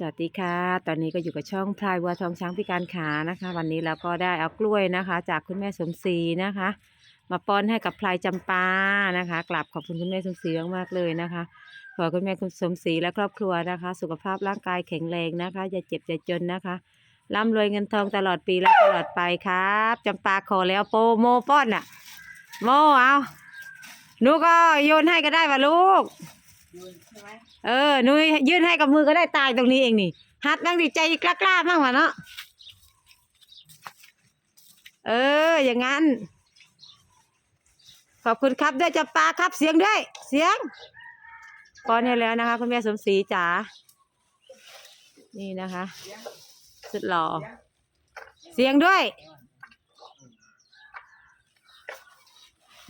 สวัสดีค่ะ ตอนนี้ก็อยู่กับช่องพลายวัวทองช้างพิการขานะคะ วันนี้เราก็ได้เอากล้วยนะคะ จากคุณแม่สมศรีนะคะ มาป้อนให้กับพลายจำปานะคะกราบขอบคุณคุณแม่สมศรีมากๆเลยนะคะ ขอให้คุณแม่คุณสมศรีและครอบครัวนะคะ สุขภาพร่างกายแข็งแรงนะคะอย่าเจ็บอย่าจนนะคะร่ำรวยเงินทองตลอดปีและตลอดไปครับจำปาขอแล้วโปรโมป้อนอะโมเอาหนูก็โยนให้ก็ได้วะลูก เออนุยยื่นให้กับมือก็ได้ตายตรงนี้เองนี่หัดนั่งดีใจกล้าๆบ้างวะเนาะเออ อย่างงั้น ขอบคุณครับด้วยจับปลาครับเสียงด้วย เสียงป้อนให้แล้วนะคะ คุณแม่สมศรีจ๋านี่นะคะ สุดหล่อเสียงด้วย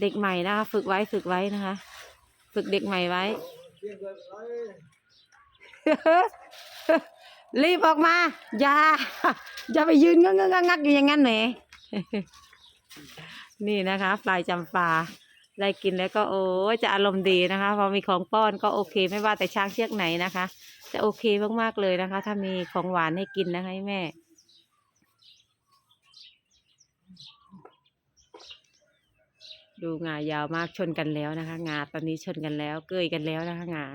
เด็กใหม่นะคะ ฝึกไว้ฝึกไว้นะคะ ฝึกเด็กใหม่ไว้ รีบออกมา อย่า อย่าไปยืนงงงงักอยู่อย่างนั้นแหมนี่นะคะปลายจำปาได้กินแล้วก็โอ้จะอารมณ์ดีนะคะ พอมีของป้อนก็โอเค ไม่ว่าแต่ช้างเชือกไหนนะคะ จะโอเคมากๆเลยนะคะ ถ้ามีของหวานให้กินนะคะให้แม่ ดูงายาวมากชนกันแล้วนะคะ งาตอนนี้ชนกันแล้ว เกยกันแล้วนะคะ งา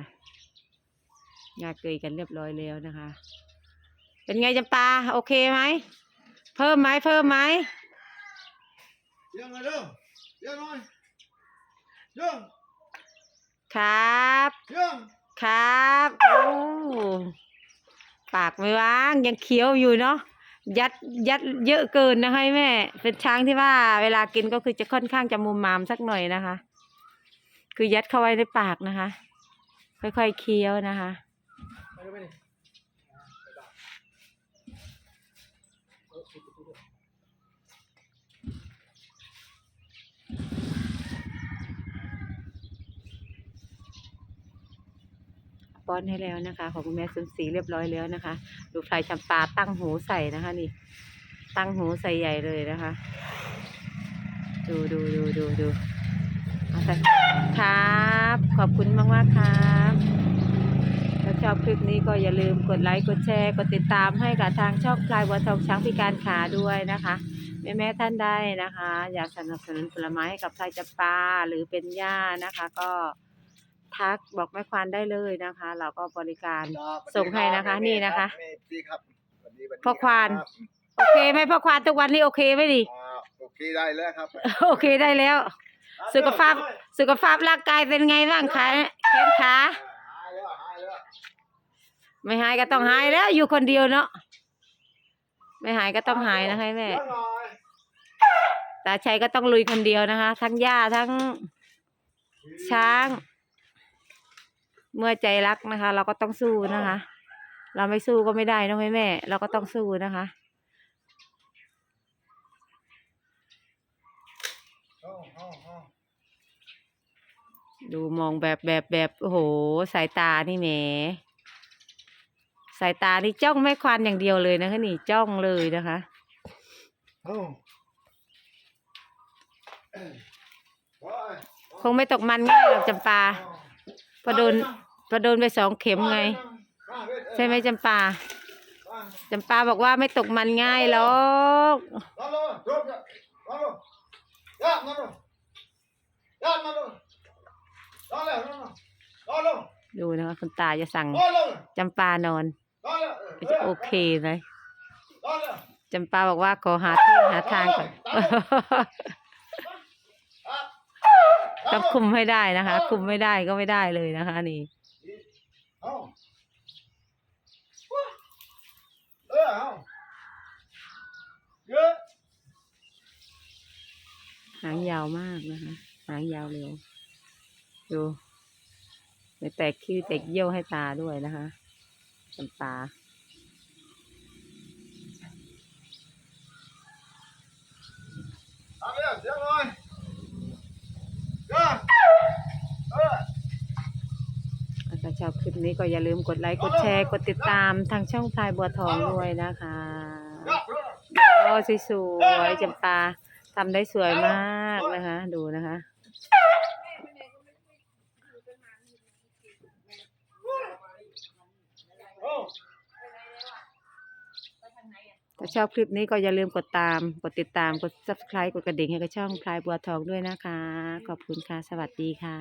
งาเกยกันเรียบร้อยแล้วนะคะ เป็นไงจำปาโอเคไหมเพิ่มไหมเพิ่มไหมยังไงเด้อยังหน่อยยังครับยังครับโอ้ปากไม่ว่างยังเคี้ยวอยู่เนาะ ยัดยัดเยอะเกินนะคะแม่ เป็นช้างที่ว่า เวลากินก็คือจะค่อนข้างจะมุมมามสักหน่อยนะคะ คือยัดเข้าไว้ในปากนะคะ ค่อยๆเคี้ยวนะคะ ป้อนให้แล้วนะคะ ของคุณแม่สุนศรีเรียบร้อยแล้วนะคะ ดูพลายจำปาตั้งหูใส่นะคะนี่ ตั้งหูใส่ใหญ่เลยนะคะ ดูดูดูดูดูเอาใส่ครับ ขอบคุณมากมากครับถ้าชอบคลิปนี้ก็อย่าลืมกดไลค์กดแชร์กดติดตามให้กับทางช่องพลายวัวทองช้างพิการขาด้วยนะคะแม่แม่ท่านใดนะคะ อยากสนับสนุนผลไม้ให้กับพลายจำปาหรือเป็นหญ้านะคะ ก็ ทักบอกแม่ควานได้เลยนะคะ เราก็บริการส่งให้นะคะนี่นะคะดีครับสวัสดีสวัสดีพ่อควาน รับโอเคไหมพ่อควานทุกวันนี้โอเคไหมดิอ่าโอเคได้แล้วครับโอเคได้แล้ว สุขภาพสุขภาพร่างกายเป็นไงบ้างคะแขนขาหายแล้วหายแล้วไม่หายก็ต้องหายแล้วอยู่คนเดียวเนาะไม่หายก็ต้องหายนะคะแม่ยังหน่อยตาชัยก็ต้องลุยคนเดียวนะคะ ทั้งย่าทั้งช้าง เมื่อใจรักนะคะ เราก็ต้องสู้นะคะ เราไม่สู้ก็ไม่ได้นะแม่แม่ เราก็ต้องสู้นะคะเอาเอาเอาดูมองแบบแบบแบบโอ้โห สายตานี่แหมสายตานี่จ้องแม่ควานอย่างเดียวเลยนะคะนี่จ้องเลยนะคะเอาโอ้ยคงไม่ตกมันง่ายหรอกจำปาพอโดน พอโดนไปสองเข็มไง ใช่ไหมจำปาจำปาบอกว่าไม่ตกมันง่ายหรอกดูนะคะคุณตาจะสั่งจำปานอนจะโอเคเลยจำปาบอกว่าขอหาที่หาทางก่อนต้องคุมให้ได้นะคะ คุมไม่ได้ก็ไม่ได้เลยนะคะ นี่ เอาเออเอาเยอะหางยาวมากนะคะ หางยาวเร็ว ดูไม่แตกขี้แตกเยี่ยวให้ตาด้วยนะคะจำปาเอาเลยเสียงหน่อยเยอะเออ ถ้าช อบคลิปนี้ก็อย่าลืมกดไลค์ กดแชร์ กดติดตามทางช่องพลายบัวทองด้วยนะคะโอ้สวยๆจำปาทำได้สวยมากนะคะ ดูนะคะถ้าชอบคลิปนี้ก็อย่าลืมกดตาม กดติดตาม กด subscribe กดกระดิ่งให้กับช่องพลายบัวทองด้วยนะคะ ขอบคุณค่ะ สวัสดีค่ะ